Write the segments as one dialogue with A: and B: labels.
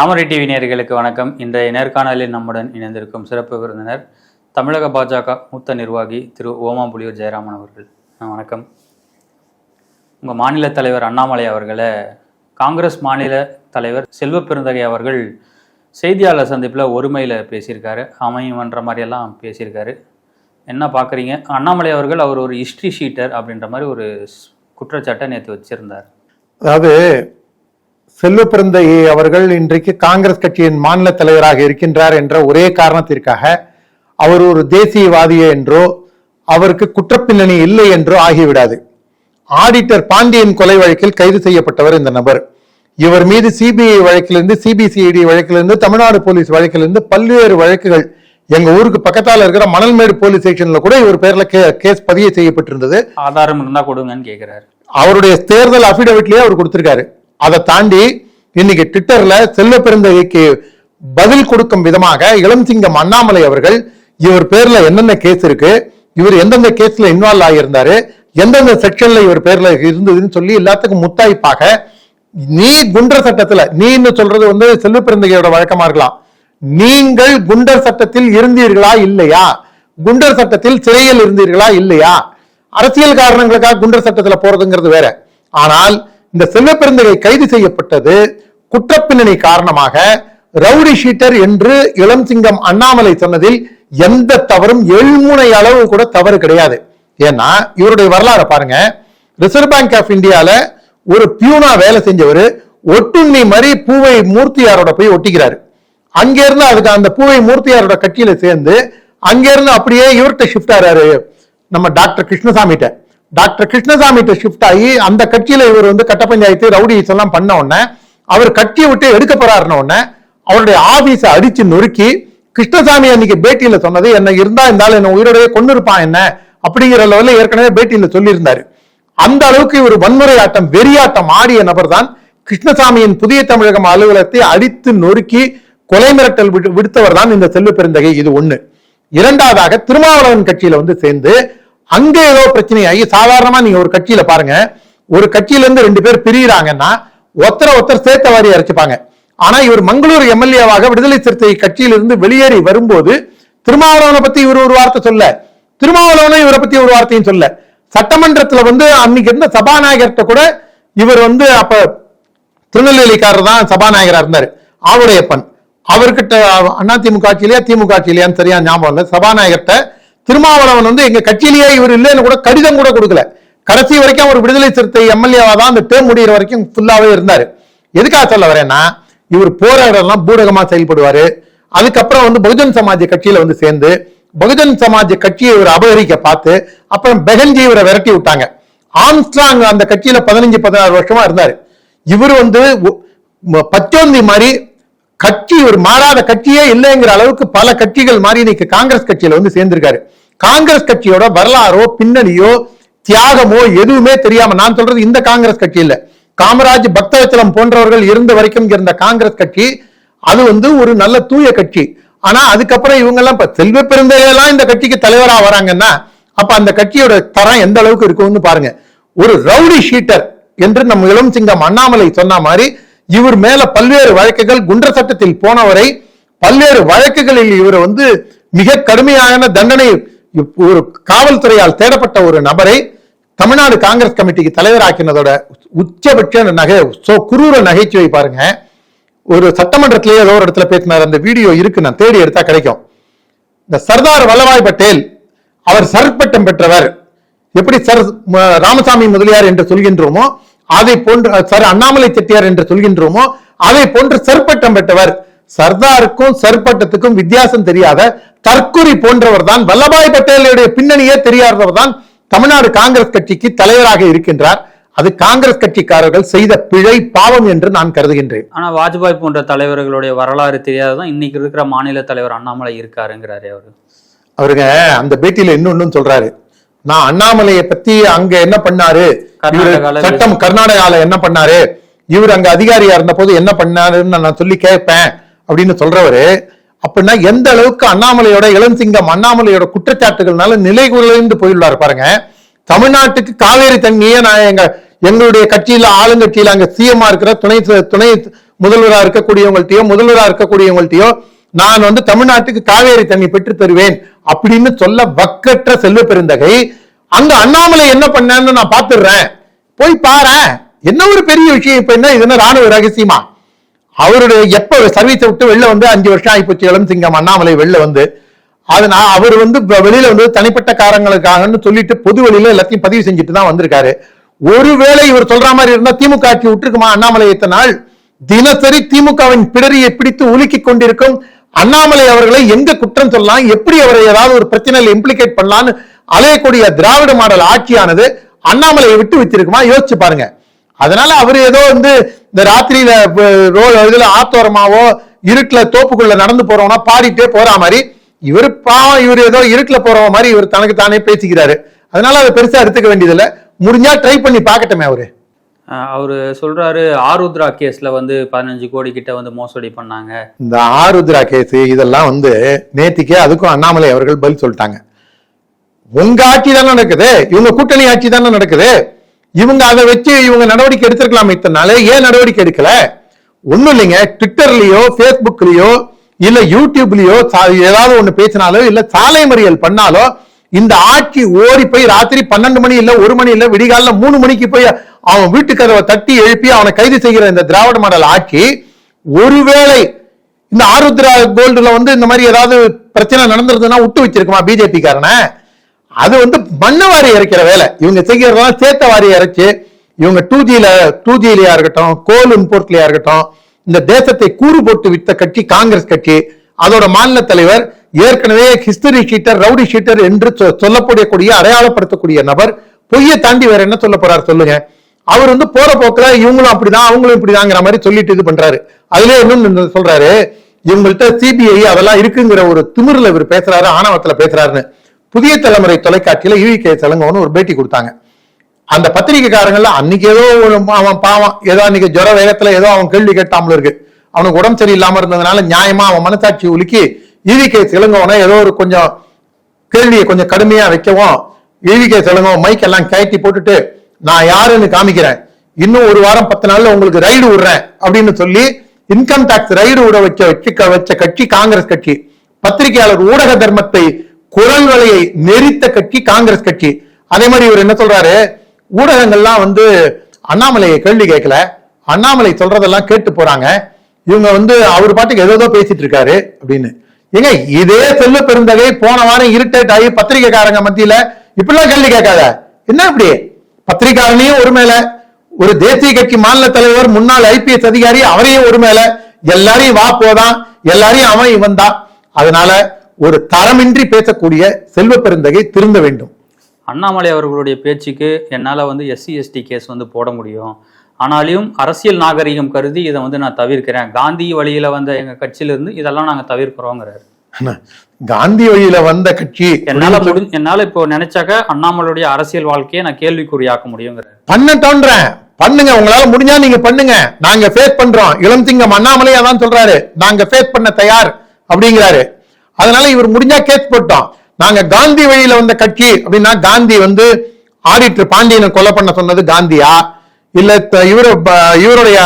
A: தாமரை TV நேர்களுக்கு வணக்கம். இன்றைய நேர்காணலில் நம்முடன் இணைந்திருக்கும் சிறப்பு விருந்தினர் தமிழக பாஜக மூத்த நிர்வாகி திரு ஓமாம்புலியூர் ஜெயராமன் அவர்கள். வணக்கம். உங்கள் மாநில தலைவர் அண்ணாமலை அவர்களை காங்கிரஸ் மாநில தலைவர் செல்வ பெருந்தகை அவர்கள் செய்தியாளர் சந்திப்பில் ஒருமையில் பேசியிருக்காரு அமையுமன்ற மாதிரியெல்லாம் பேசியிருக்காரு. என்ன பார்க்குறீங்க அண்ணாமலை அவர்கள் அவர் ஒரு ஹிஸ்ட்ரி ஷீட்டர் அப்படின்ற மாதிரி ஒரு குற்றச்சாட்டை நேற்று வச்சிருந்தார்.
B: அதாவது செல்வ பிறந்தகை அவர்கள் இன்றைக்கு காங்கிரஸ் கட்சியின் மாநில தலைவராக இருக்கின்றார் என்ற ஒரே காரணத்திற்காக அவர் ஒரு தேசியவாதி என்றோ அவருக்கு குற்றப்பின்னணி இல்லை என்றோ ஆகிவிடாது. ஆடிட்டர் பாண்டியன் கொலை வழக்கில் கைது செய்யப்பட்டவர் இந்த நபர். இவர் மீது சிபிஐ வழக்கிலிருந்து சிபிசிஐடி வழக்கிலிருந்து தமிழ்நாடு போலீஸ் வழக்கிலிருந்து பல்வேறு வழக்குகள் எங்க ஊருக்கு பக்கத்தால இருக்கிற மணல்மேடு போலீஸ் ஸ்டேஷன்ல கூட இவர் பேர்ல கேஸ் பதிவு செய்யப்பட்டிருந்தது.
A: ஆதாரம் இருந்தால் கொடுங்கன்னு கேட்குறாரு
B: அவருடைய தேர்தல் அபிடவிட்லயே அவர் கொடுத்திருக்காரு. அதை தாண்டி இன்னைக்கு ட்விட்டர்ல செல்வ பெருந்தகைக்கு பதில் கொடுக்கும் விதமாக இளம் சிங்கம் அண்ணாமலை அவர்கள் இவர் பேர்ல என்னென்ன கேஸ் இருக்கு இவர் எந்தெந்த கேஸ்ல இன்வால்வ் ஆகியிருந்தாரு எந்தெந்த செக்ஷன்ல இவர் பேர்ல இருந்ததுன்னு சொல்லி எல்லாத்துக்கும் முத்தாய்ப்பாக நீ குண்டர் சட்டத்துல நீன்னு சொல்றது வந்து செல்வ பிறந்தகையோட வழக்கமா இருக்கலாம். நீங்கள் குண்டர் சட்டத்தில் இருந்தீர்களா இல்லையா? குண்டர் சட்டத்தில் சிறையில் இருந்தீர்களா இல்லையா? அரசியல் காரணங்களுக்காக குண்டர் சட்டத்துல போறதுங்கிறது வேற. ஆனால் இந்த செல்வ பெருந்தகை கைது செய்யப்பட்டது குற்றப்பின்னணி காரணமாக ரவுடி ஷீட்டர் என்று இளம் சிங்கம் அண்ணாமலை சொன்னதில் எந்த தவறும் எழுமுனை அளவு கூட தவறு கிடையாது. ஏன்னா இவருடைய வரலாறை பாருங்க. ரிசர்வ் பேங்க் ஆஃப் இந்தியால ஒரு பியூனா வேலை செஞ்சவர் ஒட்டுண்ணி மாதிரி பூவை மூர்த்தியாரோட போய் ஒட்டிக்கிறாரு. அங்கிருந்து அதுக்கு அந்த பூவை மூர்த்தியாரோட கட்சியில சேர்ந்து அங்கிருந்து அப்படியே இவர்கிட்ட ஷிஃப்ட் ஆறாரு. நம்ம டாக்டர் கிருஷ்ணசாமிகிட்ட. டாக்டர் கிருஷ்ணசாமிகிட்ட ஷிஃப்ட் ஆகி அந்த கட்சியில இவர் வந்து கட்ட பஞ்சாயத்து ரவுடிஸ் எல்லாம் பண்ண உடனே அவர் கட்சியை விட்டு எடுக்க போறாருன உடனே அவருடைய ஆபீஸை அடிச்சு நொறுக்கி கிருஷ்ணசாமி அன்னைக்கு பேட்டியில சொன்னது என்ன இருந்தா இருந்தாலும் என்ன உயிரோடவே கொண்டு இருப்பான் என்ன? அப்படிங்கிற லெவலில் ஏற்கனவே பேட்டியில சொல்லியிருந்தாரு. அந்த அளவுக்கு இவர் வன்முறை ஆட்டம் வெறியாட்டம் ஆடிய நபர் தான் கிருஷ்ணசாமியின் புதிய தமிழகம் அலுவலகத்தை அடித்து நொறுக்கி கொலை மிரட்டல் விடு- விடுத்தவர் தான் இந்த செல்வ பெருந்தகை இது ஒண்ணு. இரண்டாவதாக திருமாவளவன் கட்சியில வந்து சேர்ந்து அங்க ஏதோ பிரச்சனையாகி சாதாரணமா நீங்க ஒரு கட்சியில பாருங்க ஒரு கட்சியில இருந்து ரெண்டு பேர் பிரியிறாங்கன்னா ஒருத்தர ஒருத்தர் சேர்த்த வாரி அரைச்சுப்பாங்க. ஆனா இவர் மங்களூர் எம்எல்ஏவாக விடுதலை சிறுத்தை கட்சியிலிருந்து வெளியேறி வரும்போது திருமாவளவனை பத்தி இவர் ஒரு வார்த்தை சொல்ல திருமாவளவனும் இவரை பத்தி ஒரு வார்த்தையும் சொல்ல. சட்டமன்றத்துல வந்து அன்னைக்கு இருந்த சபாநாயகர்கிட்ட கூட இவர் வந்து அப்ப திருநெல்வேலிக்காரர் தான் சபாநாயகரா இருந்தாரு. ஆவுடையப்பன். அவர்கிட்ட அதிமுக ஆட்சியிலேயே திமுக ஆட்சியிலேயான்னு சரியா ஞாபகம் இல்லை. சபாநாயகர்கிட்ட திருமாவளவன் வந்து எங்க கட்சியிலேயே இவர் இல்லைன்னு கூட கடிதம் கூட கொடுக்கல. கடைசி வரைக்கும் அவர் விடுதலை சிறுத்தை எம்எல்ஏவா தான் அந்த டேர்ம் முடியிற வரைக்கும் ஃபுல்லாவே இருந்தாரு. எதுக்காக சொல்ல வரேன்னா இவர் போராடலாம் பூடகமா செயல்படுவாரு. அதுக்கப்புறம் வந்து பகுஜன் சமாஜ் கட்சியில வந்து சேர்ந்து பகுஜன் சமாஜ் கட்சியை இவர் அபகரிக்க பார்த்து அப்புறம் பெகன்ஜி இவரை விரட்டி விட்டாங்க. ஆம்ஸ்ட்ராங் அந்த கட்சியில பதினஞ்சு பதினாறு வருஷமா இருந்தாரு. இவர் வந்து பச்சோந்தி மாதிரி கட்சி ஒரு மாறாத கட்சியே இல்லைங்கிற அளவுக்கு பல கட்சிகள் மாதிரி இன்னைக்கு காங்கிரஸ் கட்சியில வந்து சேர்ந்திருக்காரு. காங்கிரஸ் கட்சியோட வரலாறோ பின்னணியோ தியாகமோ எதுவுமே தெரியாம நான் சொல்றது இந்த காங்கிரஸ் கட்சி இல்ல. காமராஜ் பக்தவச்சலம் போன்றவர்கள் இருந்த வரைக்கும் இருந்த காங்கிரஸ் கட்சி அது வந்து ஒரு நல்ல தூய கட்சி. ஆனா அதுக்கப்புறம் இவங்க எல்லாம் இப்ப செல்வ பெருந்தையெல்லாம் இந்த கட்சிக்கு தலைவரா வராங்கன்னா அப்ப அந்த கட்சியோட தரம் எந்த அளவுக்கு இருக்கும்னு பாருங்க. ஒரு ரவுடி ஷீட்டர் என்று நம்ம இளம் சிங்கம் அண்ணாமலை சொன்ன மாதிரி இவர் மேல பல்வேறு வழக்குகள் குண்டர் சட்டத்தில் போனவரை பல்வேறு வழக்குகளில் இவர் வந்து மிக கடுமையான தண்டனை ஒரு காவல்துறையால் தேடப்பட்ட ஒரு நபரை தமிழ்நாடு காங்கிரஸ் கமிட்டிக்கு தலைவராக்கினதோட உச்சபட்ச நகை சோ குரூர நகைச்சுவை பாருங்க. ஒரு சட்டமன்றத்திலேயே ஏதோ ஒரு இடத்துல பேசினார். அந்த வீடியோ இருக்கு நான் தேடி எடுத்தா கிடைக்கும். இந்த சர்தார் வல்லபாய் பட்டேல் அவர் சர்பட்டம் பெற்றவர். எப்படி சர் ராமசாமி முதலியார் என்று சொல்கின்றோமோ அதை போன்று சர் அண்ணாமலை செட்டியார் என்று சொல்கின்றோமோ அதை போன்று சர்பட்டம் பெற்றவர். சர்தாருக்கும் சர்பட்டத்துக்கும் வித்தியாசம் தெரியாத தற்குறி போன்றவர் தான் வல்லபாய் பட்டேலுடைய பின்னணியே தெரியாதவர் தான் தமிழ்நாடு காங்கிரஸ் கட்சிக்கு தலைவராக இருக்கின்றார். அது காங்கிரஸ் கட்சிக்காரர்கள் செய்த பிழை பாவம் என்று நான் கருதுகின்றேன்.
A: ஆனா வாஜ்பாய் போன்ற தலைவர்களுடைய வரலாறு தெரியாததான் இன்னைக்கு இருக்கிற மாநில தலைவர் அண்ணாமலை இருக்காருங்கிறாரு அவரு.
B: அவருங்க அந்த பேட்டியில இன்னொன்னு சொல்றாரு. நான் அண்ணாமலையை பத்தி அங்க என்ன பண்ணாரு? சட்டம் கர்நாடகால என்ன பண்ணாரு? இவர் அங்க அதிகாரியா இருந்த போது என்ன பண்ணாருன்னு நான் சொல்லி கேட்பேன் அப்படின்னு சொல்றவரு. அப்படின்னா எந்த அளவுக்கு அண்ணாமலையோட இளஞ்சிங்கம் அண்ணாமலையோட குற்றச்சாட்டுகள்னால நிலை குறைந்து போயுள்ளார் பாருங்க. தமிழ்நாட்டுக்கு காவேரி தண்ணியே நான் எங்க எங்களுடைய கட்சியில ஆளுங்கட்சியில அங்க சிஎம்மா இருக்கிற துணை துணை முதல்வரா இருக்கக்கூடியவங்கள்ட்டயோ முதல்வராக இருக்கக்கூடியவங்கள்ட்டயோ நான் வந்து தமிழ்நாட்டுக்கு காவேரி தண்ணி பெற்று தருவேன் அப்படின்னு சொல்ல வக்கற்ற செல்வ பெருந்தகை அங்க அண்ணாமலை என்ன பண்ணேன்னு நான் பாத்துடுறேன் போய் பாரேன். என்ன ஒரு பெரிய விஷயம் இப்ப என்ன? இது என்ன ராணுவ ரகசியமா? அவருடைய எப்ப சர்வீஸை விட்டு வெளில வந்து அஞ்சு வருஷம் ஆயிப்போச்சு இளம் சிங்கம் அண்ணாமலை வெளில வந்து அதனால அவர் வந்து வெளியில வந்து தனிப்பட்ட காரணங்களுக்காகன்னு சொல்லிட்டு பொது வெளியில எல்லாத்தையும் பதிவு செஞ்சுட்டு தான் வந்திருக்காரு. ஒருவேளை இவர் சொல்ற மாதிரி இருந்தா திமுக ஆட்சி விட்டுருக்குமா? அண்ணாமலை இத்தனை தினசரி திமுகவின் பிடரியை பிடித்து உலுக்கி கொண்டிருக்கும் அண்ணாமலை அவர்களை எங்க குற்றம் சொல்லலாம்? எப்படி அவரை ஏதாவது ஒரு பிரச்சனையில் இம்ப்ளிகேட் பண்ணலாம்னு அலையக்கூடிய திராவிட மாடல் ஆட்சியானது அண்ணாமலையை விட்டு வச்சிருக்குமா யோசிச்சு பாருங்க. அதனால அவர் ஏதோ வந்து இந்த ராத்திரியில ரோ- இதுல ஆத்தோரமாவோ இருட்டுல தோப்புக்குள்ள நடந்து போறவனா பாடிட்டே போற மாதிரி இவர் பாவம் இவர் ஏதோ இருட்டுல போறவ மாதிரி இவர் தனக்கு தானே பேசிக்கிறாரு. அதனால அதை பெருசா எடுத்துக்க வேண்டியதில்ல. முடிஞ்சா ட்ரை பண்ணி பார்க்கட்டுமே அவரு.
A: அவர் சொல்றாரு ஆருத்ரா கேஸ்ல வந்து பதினஞ்சு கோடி கிட்ட வந்து மோசடி பண்ணாங்க.
B: இந்த ஆருத்ரா கேஸ் இதெல்லாம் வந்து நேத்திக்கே அதுக்கும் அண்ணாமலை அவர்கள் பதில் சொல்லிட்டாங்க. உங்க ஆட்சி தானே நடக்குது? இவங்க கூட்டணி ஆட்சி தானே நடக்குது? இவங்க அதை வச்சு இவங்க நடவடிக்கை எடுத்திருக்கலாமே இத்தனால ஏன் நடவடிக்கை எடுக்கல? ஒண்ணும் இல்லைங்க. ட்விட்டர்லயோ ஃபேஸ்புக்லயோ இல்ல யூடியூப்லயோ சா- ஏதாவது ஒண்ணு பேசினாலோ இல்ல சாலை மறியல் பண்ணாலோ இந்த ஆட்சி ஓடி போய் ராத்திரி பன்னெண்டு மணி இல்ல ஒரு மணி இல்ல விடிகாலில் மூணு மணிக்கு போய் அவன் வீட்டு கதவை தட்டி எழுப்பி அவனை கைது செய்கிற இந்த திராவிட மாடல் ஆட்சி ஒருவேளை இந்த ஆருத்ரா கோல்டுல வந்து இந்த மாதிரி ஏதாவது பிரச்சனை நடந்திருந்ததுன்னா விட்டு வச்சிருக்குமா பிஜேபி காரனை? அது வந்து மண்ணை வாரி இறைக்கிற வேலை. இவங்க செய்கிறதெல்லாம் சேத்த வாரி இறைச்சி இவங்க டூ ஜியில டூ ஜிலையா இருக்கட்டும் கோல் இம்போர்ட்லயா இருக்கட்டும் இந்த தேசத்தை கூறு போட்டு வித்த கட்சி காங்கிரஸ் கட்சி அதோட மாநில தலைவர் ஏற்கனவே ஹிஸ்டரி ஷீட்டர் ரவுடி ஷீட்டர் என்று சொ- சொல்லப்படக்கூடிய அடையாளப்படுத்தக்கூடிய நபர் பொய்யை தாண்டி வேற என்ன சொல்ல போறாரு சொல்லுங்க. அவர் வந்து போற போக்குல இவங்களும் அப்படிதான் அவங்களும் இப்படிதாங்கிற மாதிரி சொல்லிட்டு இது பண்றாரு. அதுல இன்னும் சொல்றாரு இவங்கள்ட்ட சிபிஐ அதெல்லாம் இருக்குங்கிற ஒரு திமிரில் இவர் பேசுறாரு ஆணவத்துல பேசுறாருன்னு. புதிய தலைமுறை தொலைக்காட்சியில ஈவி கே ஒரு பேட்டி கொடுத்தாங்க. அந்த பத்திரிகைக்காரங்கள்ல அன்னைக்கு ஏதோ ஒரு அவன் பாவம் ஏதோ அன்னைக்கு ஜுர வேகத்துல ஏதோ அவன் கேள்வி கேட்டாமல் இருக்கு. அவனுக்கு உடம்பு சரியில்லாம இருந்ததுனால நியாயமா அவன் மனசாட்சி உலுக்கி ஈவிகே கே ஏதோ ஒரு கொஞ்சம் கேள்வியை கொஞ்சம் கடுமையா வைக்கவும் ஈவிகே செலங்கோ மைக் எல்லாம் கயட்டி போட்டுட்டு நான் யாருன்னு காமிக்கிறேன். இன்னும் ஒரு வாரம் பத்து நாள்ல உங்களுக்கு ரைடு விடுறேன். அப்படின்னு சொல்லி இன்கம் டாக்ஸ் ரைடு விட வச்ச வச்சு வச்ச கட்சி காங்கிரஸ் கட்சி. பத்திரிகையாளர் ஊடக தர்மத்தை குரல் வலையை நெரித்த கட்சி காங்கிரஸ் கட்சி. அதே மாதிரி இவர் என்ன சொல்றாரு? ஊடகங்கள்லாம் வந்து அண்ணாமலையை கேள்வி கேட்கல. அண்ணாமலை சொல்றதெல்லாம் கேட்டு போறாங்க. இவங்க வந்து அவர் பாட்டுக்கு ஏதோ பேசிட்டு இருக்காரு அப்படின்னு. ஏங்க இதே சொல்ல பெருந்தகை போன வாரம் இரிட்டேட் ஆகி பத்திரிகைக்காரங்க மத்தியில இப்படிலாம் கேள்வி கேட்காத. என்ன இப்படி? பத்திரிகாரனையும் ஒரு மேல. ஒரு தேசிய கட்சி மாநில தலைவர் முன்னாள் ஐபிஎஸ் அதிகாரி அவரையும் ஒரு மேல. எல்லாரையும் வா போதான் எல்லாரையும் அவன் இவன் தான். அதனால ஒரு தரமின்றி பேசக்கூடிய செல்வ பெருந்தகை திருந்த வேண்டும்.
A: அண்ணாமலை அவர்களுடைய பேச்சுக்கு என்னால் வந்து எஸ்சி எஸ்டி கேஸ் வந்து போட முடியும். ஆனாலும் அரசியல் நாகரிகம் கருதி இதை வந்து நான் தவிர்க்கிறேன். காந்தி வழியில வந்த எங்க கட்சியிலிருந்து இதெல்லாம் நாங்க தவிர்க்கிறோங்கிறாரு.
B: காந்தி வழியில வந்த கட்சி
A: என்னால முடி என்னால இப்போ நினைச்சாக்க அண்ணாமலையுடைய அரசியல் வாழ்க்கையை நான் கேள்விக்குறியாக்க முடியுங்கிறாரு.
B: பண்ணட்டோன்றேன் பண்ணுங்க உங்களால முடிஞ்சா நீங்க பண்ணுங்க. நாங்க ஃபேஸ் பண்றோம். இளம் சிங்கம் அண்ணாமலையா தான் சொல்றாரு. நாங்க ஃபேஸ் பண்ண தயார் அப்படிங்கிறாரு. அதனால இவர் முடிஞ்சா கேஸ் போட்டோம் நாங்க காந்தி வழியில வந்த கட்சி அப்படின்னா காந்தி வந்து ஆடிட்டர் பாண்டியனை கொலை பண்ண சொன்னது காந்தியா? இல்ல த- இவரு ப- இவருடைய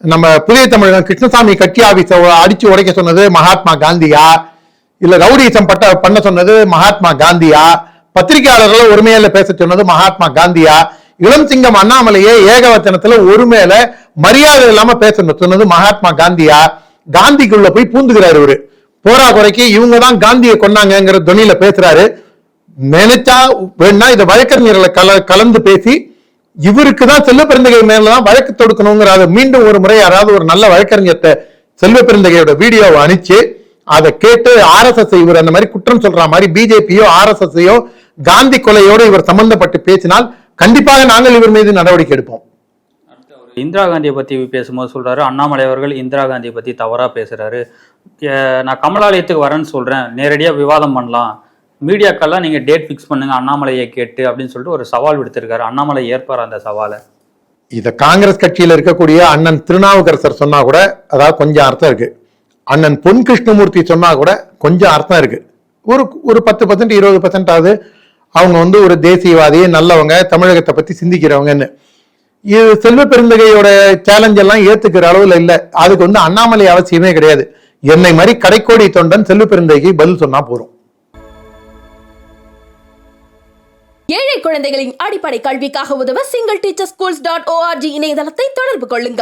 B: நம்ம புதிய தமிழகம் கிருஷ்ணசாமி கட்சி ஆபீஸ அடிச்சு உடைக்க சொன்னது மகாத்மா காந்தியா? இல்ல ரவுடிசம் பட்ட பண்ண சொன்னது மகாத்மா காந்தியா? பத்திரிகையாளர்களை ஒருமையில பேச சொன்னது மகாத்மா காந்தியா? இளம் சிங்கம் அண்ணாமலையே ஏகவச்சனத்துல ஒருமையில மரியாதை இல்லாம பேச சொன்னது மகாத்மா காந்தியா? காந்திக்குள்ள போய் பூந்துகிறார் இவரு. போரா குறைக்கு இவங்க தான் காந்தியை கொன்னாங்கங்கிற துணியில பேசுறாரு. நினைச்சா வேணா இதை வழக்கறிஞர்களை கல கலந்து பேசி இவருக்கு தான் செல்வ பெருந்தகை மேலதான் வழக்கு தொடுக்கணுங்கிற அதை மீண்டும் ஒரு முறை யாராவது ஒரு நல்ல வழக்கறிஞர்கிட்ட செல்வ பெருந்தகையோட வீடியோவை அனுப்பிச்சு அதை கேட்டு ஆர்எஸ்எஸ் இவர் அந்த மாதிரி குற்றம் சொல்ற மாதிரி பிஜேபியோ ஆர்எஸ்எஸ்ஸையோ காந்தி கொலையோடு இவர் சம்பந்தப்பட்டு பேசினால் கண்டிப்பாக நாங்கள் இவர் மீது நடவடிக்கை எடுப்போம்.
A: இந்திரா காந்தியை பத்தி பேசும்போது சொல்றாரு. அண்ணாமலை அவர்கள் இந்திரா காந்தியை பத்தி தவறா பேசுறாரு. நான் கமலாலயத்துக்கு வரேன்னு சொல்கிறேன் நேரடியாக விவாதம் பண்ணலாம். மீடியாக்கெல்லாம் நீங்கள் டேட் ஃபிக்ஸ் பண்ணுங்க அண்ணாமலையை கேட்டு அப்படின்னு சொல்லிட்டு ஒரு சவால் விடுத்திருக்காரு. அண்ணாமலை ஏற்பார் அந்த சவாலை?
B: இதை காங்கிரஸ் கட்சியில் இருக்கக்கூடிய அண்ணன் திருநாவுக்கரசர் சொன்னா கூட அதாவது கொஞ்சம் அர்த்தம் இருக்கு. அண்ணன் பொன் கிருஷ்ணமூர்த்தி சொன்னா கூட கொஞ்சம் அர்த்தம் இருக்கு. ஒரு ஒரு பத்து பர்சன்ட் இருபது பர்சன்ட் ஆகுது. அவங்க வந்து ஒரு தேசியவாதி நல்லவங்க தமிழகத்தை பத்தி சிந்திக்கிறவங்கன்னு. இது செல்வ பெருந்தகையோட சேலஞ்ச் எல்லாம் ஏத்துக்கிற அளவுல அதுக்கு வந்து அண்ணாமலை அவசியமே கிடையாது. என்னை மாதிரி கடைக்கோடி தொண்டன் செல்லு பெருந்தைக்கு பதில் சொன்னா போறோம்
C: ஏழை குழந்தைகளின் அடிப்படை கல்விக்காக உதவ single teacher schools dot O R G இணையதளத்தை தொடர்பு கொள்ளுங்கள்.